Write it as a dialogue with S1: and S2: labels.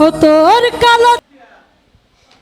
S1: ও তোর কালো